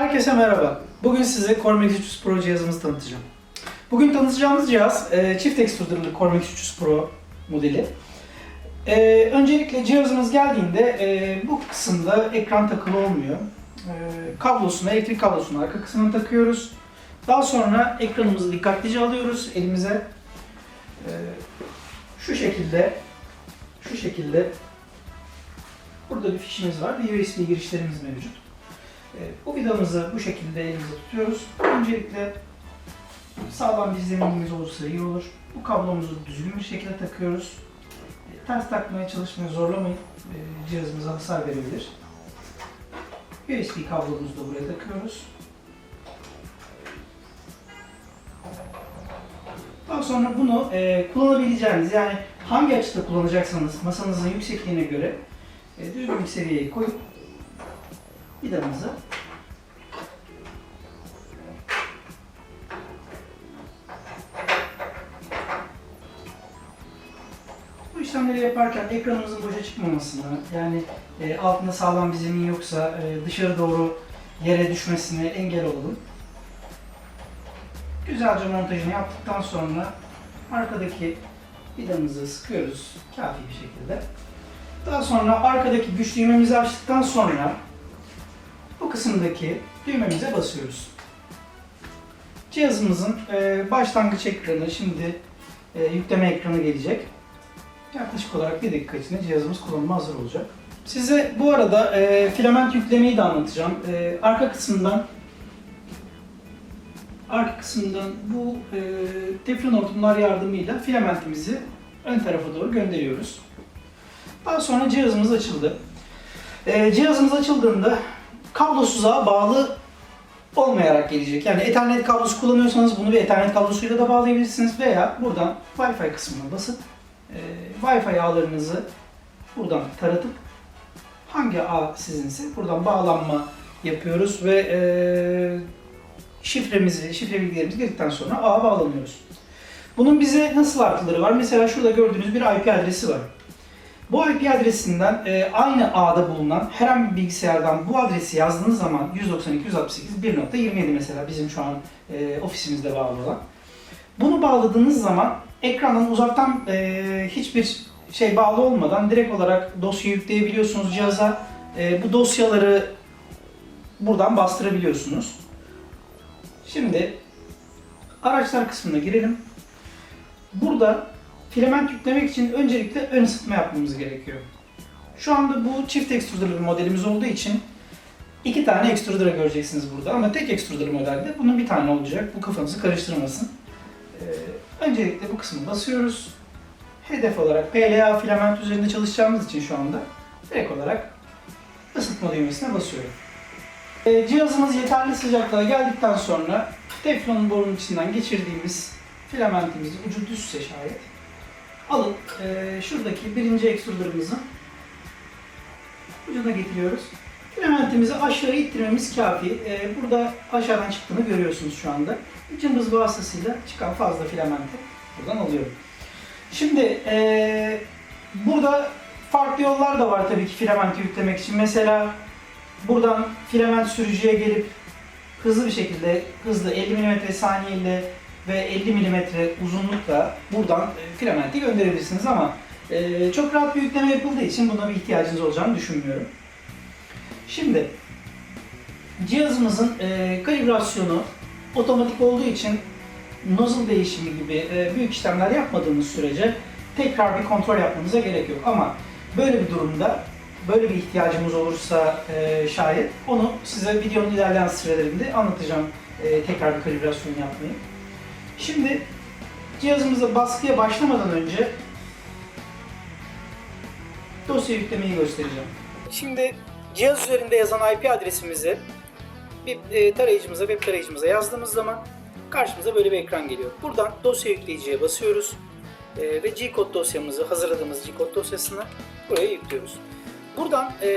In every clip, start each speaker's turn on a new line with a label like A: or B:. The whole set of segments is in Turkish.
A: Herkese merhaba. Bugün size Cormex 300 Pro cihazımızı tanıtacağım. Bugün tanıtacağımız cihaz e, çift ekstrudörlü Cormex 300 Pro modeli. E, öncelikle cihazımız geldiğinde e, bu kısımda ekran takılı olmuyor. E, kablosunu, elektrik kablosunu arka kısmına takıyoruz. Daha sonra ekranımızı dikkatlice alıyoruz elimize. E, şu şekilde, şu şekilde burada bir fişimiz var, bir USB girişlerimiz mevcut. Bu vidamızı bu şekilde elimizde tutuyoruz. Öncelikle sağlam bir zeminimiz olursa iyi olur. Bu kablomuzu düzgün bir şekilde takıyoruz. E, Ters takmaya çalışmayın, zorlamayın. E, Cihazımıza hasar verebilir. USB kablomuzu da buraya takıyoruz. Daha sonra bunu e, kullanabileceğiniz yani hangi açıda kullanacaksanız masanızın yüksekliğine göre e, düzgün bir seviyeye koyup vidamızı Bu işlemleri yaparken ekranımızın boşa çıkmamasını, yani e, altında sağlam bir zemin yoksa e, dışarı doğru yere düşmesine engel olalım. Güzelce montajını yaptıktan sonra arkadaki vidamızı sıkıyoruz kafi bir şekilde. Daha sonra arkadaki güç düğmemizi açtıktan sonra bu kısımdaki düğmemize basıyoruz. Cihazımızın e, başlangıç ekranı şimdi e, yükleme ekranı gelecek. Yaklaşık olarak bir dakika içinde cihazımız kullanıma hazır olacak. Size bu arada e, filament yüklemeyi de anlatacağım. E, arka kısımdan arka kısımdan bu e, teflon hortumlar yardımıyla filamentimizi ön tarafa doğru gönderiyoruz. Daha sonra cihazımız açıldı. E, cihazımız açıldığında kablosuza bağlı olmayarak gelecek. Yani Ethernet kablosu kullanıyorsanız bunu bir Ethernet kablosuyla da bağlayabilirsiniz veya buradan Wi-Fi kısmına basıp e, Wi-Fi ağlarınızı buradan taratıp hangi ağ sizinse buradan bağlanma yapıyoruz ve e, şifremizi, şifre bilgilerimizi girdikten sonra ağa bağlanıyoruz. Bunun bize nasıl artıları var? Mesela şurada gördüğünüz bir IP adresi var. Bu IP adresinden e, aynı ağda bulunan herhangi bir bilgisayardan bu adresi yazdığınız zaman 192.168.1.27 mesela bizim şu an e, ofisimizde bağlı olan. Bunu bağladığınız zaman ekrandan uzaktan e, hiçbir şey bağlı olmadan direkt olarak dosya yükleyebiliyorsunuz cihaza. E, bu dosyaları buradan bastırabiliyorsunuz. Şimdi araçlar kısmına girelim. Burada filament yüklemek için öncelikle ön ısıtma yapmamız gerekiyor. Şu anda bu çift ekstrudörlü bir modelimiz olduğu için iki tane ekstrudör göreceksiniz burada ama tek ekstrudör modelde bunun bir tane olacak. Bu kafanızı karıştırmasın. Ee, öncelikle bu kısmı basıyoruz. Hedef olarak PLA filament üzerinde çalışacağımız için şu anda direkt olarak ısıtma düğmesine basıyorum. Ee, cihazımız yeterli sıcaklığa geldikten sonra teflon borunun içinden geçirdiğimiz filamentimizi ucu düzse şayet alıp e, şuradaki birinci ekstrudörümüzün ucuna getiriyoruz. Filamentimizi aşağı ittirmemiz kafi. E, burada aşağıdan çıktığını görüyorsunuz şu anda. Cımbız vasıtasıyla çıkan fazla filamenti buradan alıyorum. Şimdi e, burada farklı yollar da var tabii ki filamenti yüklemek için. Mesela buradan filament sürücüye gelip hızlı bir şekilde, hızlı 50 mm saniye ile ve 50 mm uzunlukla buradan e, filamenti gönderebilirsiniz ama e, çok rahat bir yükleme yapıldığı için buna bir ihtiyacınız olacağını düşünmüyorum. Şimdi cihazımızın e, kalibrasyonu otomatik olduğu için nozzle değişimi gibi büyük işlemler yapmadığımız sürece tekrar bir kontrol yapmamıza gerek yok. Ama böyle bir durumda böyle bir ihtiyacımız olursa e, şayet onu size videonun ilerleyen sürelerinde anlatacağım e, tekrar bir kalibrasyon yapmayı. Şimdi cihazımıza baskıya başlamadan önce dosya yüklemeyi göstereceğim. Şimdi cihaz üzerinde yazan IP adresimizi bir e, tarayıcımıza, web tarayıcımıza yazdığımız zaman karşımıza böyle bir ekran geliyor. Buradan dosya yükleyiciye basıyoruz e, ve G-Code dosyamızı, hazırladığımız G-Code dosyasını buraya yüklüyoruz. Buradan e,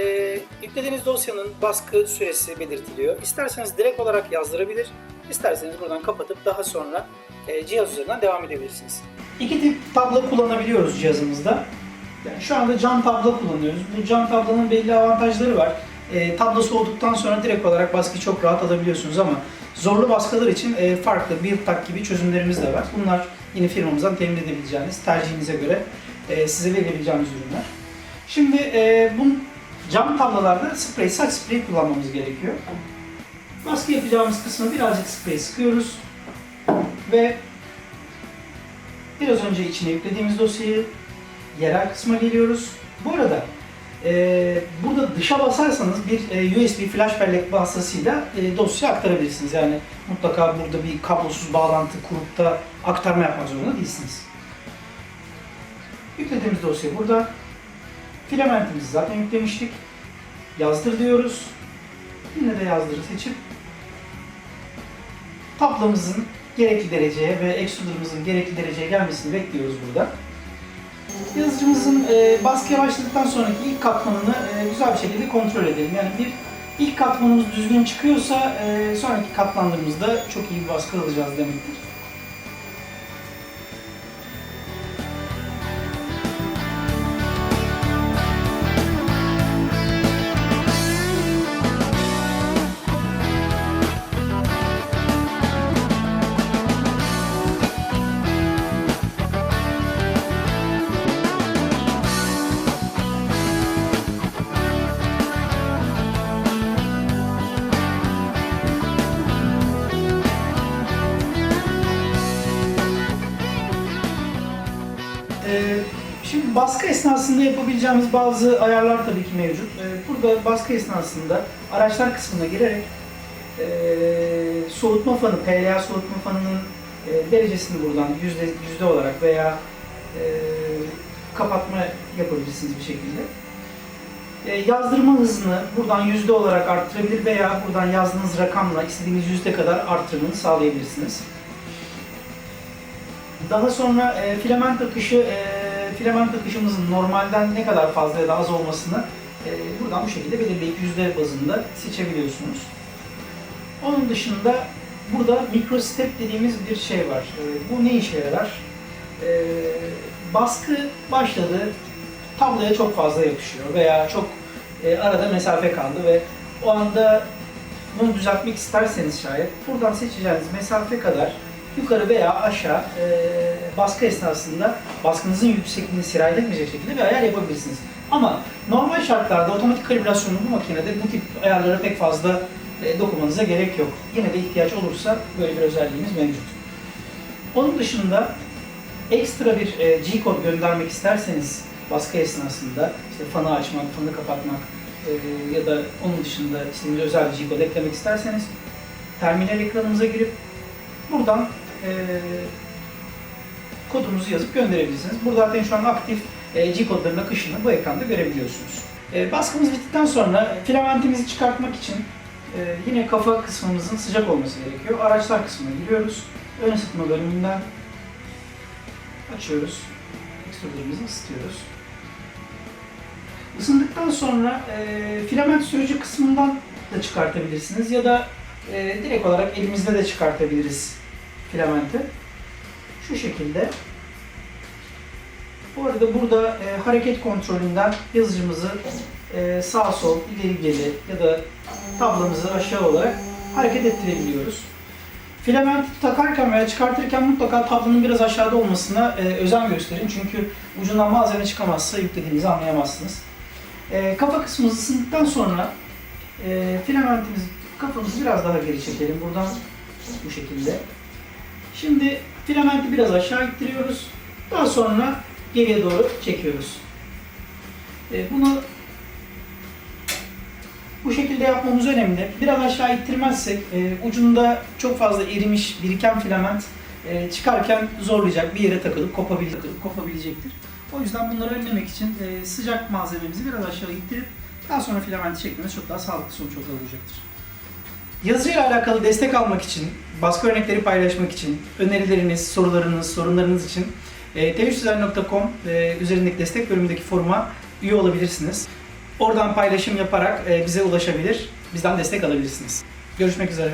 A: yüklediğiniz dosyanın baskı süresi belirtiliyor. İsterseniz direkt olarak yazdırabilir, isterseniz buradan kapatıp daha sonra e, cihaz üzerinden devam edebilirsiniz. İki tip tablo kullanabiliyoruz cihazımızda. Yani şu anda cam tablo kullanıyoruz. Bu cam tablonun belli avantajları var. E, tablo soğuduktan sonra direkt olarak baskıyı çok rahat alabiliyorsunuz ama zorlu baskılar için e, farklı bir tak gibi çözümlerimiz de var. Bunlar yine firmamızdan temin edebileceğiniz, tercihinize göre e, size verebileceğimiz ürünler. Şimdi e, bu cam tablolarda sprey, saç spreyi kullanmamız gerekiyor. Baskı yapacağımız kısmı birazcık sprey sıkıyoruz ve biraz önce içine yüklediğimiz dosyayı yerel kısma geliyoruz. Bu arada e, burada dışa basarsanız bir e, USB flash bellek vasıtasıyla e, dosyayı aktarabilirsiniz. Yani mutlaka burada bir kablosuz bağlantı kurup da aktarma yapmak zorunda değilsiniz. Yüklediğimiz dosya burada. Filamentimizi zaten yüklemiştik. Yazdır diyoruz. Yine de yazdırı seçip tablamızın gerekli dereceye ve extruder'ımızın gerekli dereceye gelmesini bekliyoruz burada. Yazıcımızın e, baskıya başladıktan sonraki ilk katmanını e, güzel bir şekilde kontrol edelim. Yani bir ilk katmanımız düzgün çıkıyorsa e, sonraki katmanlarımızda çok iyi bir baskı alacağız demektir. Baskı esnasında yapabileceğimiz bazı ayarlar tabii ki mevcut. Ee, Burada baskı esnasında araçlar kısmına girerek e, soğutma fanı, PLA soğutma fanının e, derecesini buradan yüzde, yüzde olarak veya e, kapatma yapabilirsiniz bir şekilde. Yazdırma hızını buradan yüzde olarak arttırabilir veya buradan yazdığınız rakamla istediğiniz yüzde kadar arttırmanı sağlayabilirsiniz. Daha sonra e, filament akışı, e, filament akışımızın normalden ne kadar fazla ya da az olmasını e, buradan bu şekilde belirleyip yüzde bazında seçebiliyorsunuz. Onun dışında burada mikrostep dediğimiz bir şey var. E, bu ne işe yarar? E, baskı başladı, tabloya çok fazla yapışıyor veya çok e, arada mesafe kaldı ve o anda bunu düzeltmek isterseniz şayet buradan seçeceğiniz mesafe kadar yukarı veya aşağı e, baskı esnasında baskınızın yüksekliğini sirayet etmeyecek şekilde bir ayar yapabilirsiniz. Ama normal şartlarda otomatik kalibrasyonlu bu makinede bu tip ayarlara pek fazla e, dokunmanıza gerek yok. Yine de ihtiyaç olursa böyle bir özelliğimiz mevcut. Onun dışında ekstra bir e, G-kod göndermek isterseniz baskı esnasında işte fanı açmak, fanı kapatmak e, ya da onun dışında istediğiniz özel bir G-kod eklemek isterseniz terminal ekranımıza girip buradan e, kodumuzu yazıp gönderebilirsiniz. Burada zaten şu an aktif e, G-kodların akışını bu ekranda görebiliyorsunuz. E, baskımız bittikten sonra filamentimizi çıkartmak için e, yine kafa kısmımızın sıcak olması gerekiyor. Araçlar kısmına giriyoruz. Ön ısıtma bölümünden açıyoruz. Ekstrudörümüzü ısıtıyoruz. Isındıktan sonra e, filament sürücü kısmından da çıkartabilirsiniz ya da e, direkt olarak elimizde de çıkartabiliriz filamenti. Şu şekilde. Bu arada burada e, hareket kontrolünden yazıcımızı e, sağ sol, ileri geri ya da tablamızı aşağı olarak hareket ettirebiliyoruz. Filamenti takarken veya çıkartırken mutlaka tablonun biraz aşağıda olmasına e, özen gösterin. Çünkü ucundan malzeme çıkamazsa yüklediğinizi anlayamazsınız. E, kafa kısmımız ısındıktan sonra e, filamentimiz kafamızı biraz daha geri çekelim. Buradan bu şekilde. Şimdi filamenti biraz aşağı ittiriyoruz. Daha sonra geriye doğru çekiyoruz. E, bunu bu şekilde yapmamız önemli. Biraz aşağı ittirmezsek e, ucunda çok fazla erimiş, biriken filament e, çıkarken zorlayacak, bir yere takılıp kopabilir, kopabilecektir. O yüzden bunları önlemek için sıcak malzememizi biraz aşağı ittirip daha sonra filamenti çekmemiz çok daha sağlıklı sonuç olacaktır. Yazıcıyla alakalı destek almak için, baskı örnekleri paylaşmak için, önerileriniz, sorularınız, sorunlarınız için e, t3sizler.com e, üzerindeki destek bölümündeki foruma üye olabilirsiniz. Oradan paylaşım yaparak e, bize ulaşabilir, bizden destek alabilirsiniz. Görüşmek üzere.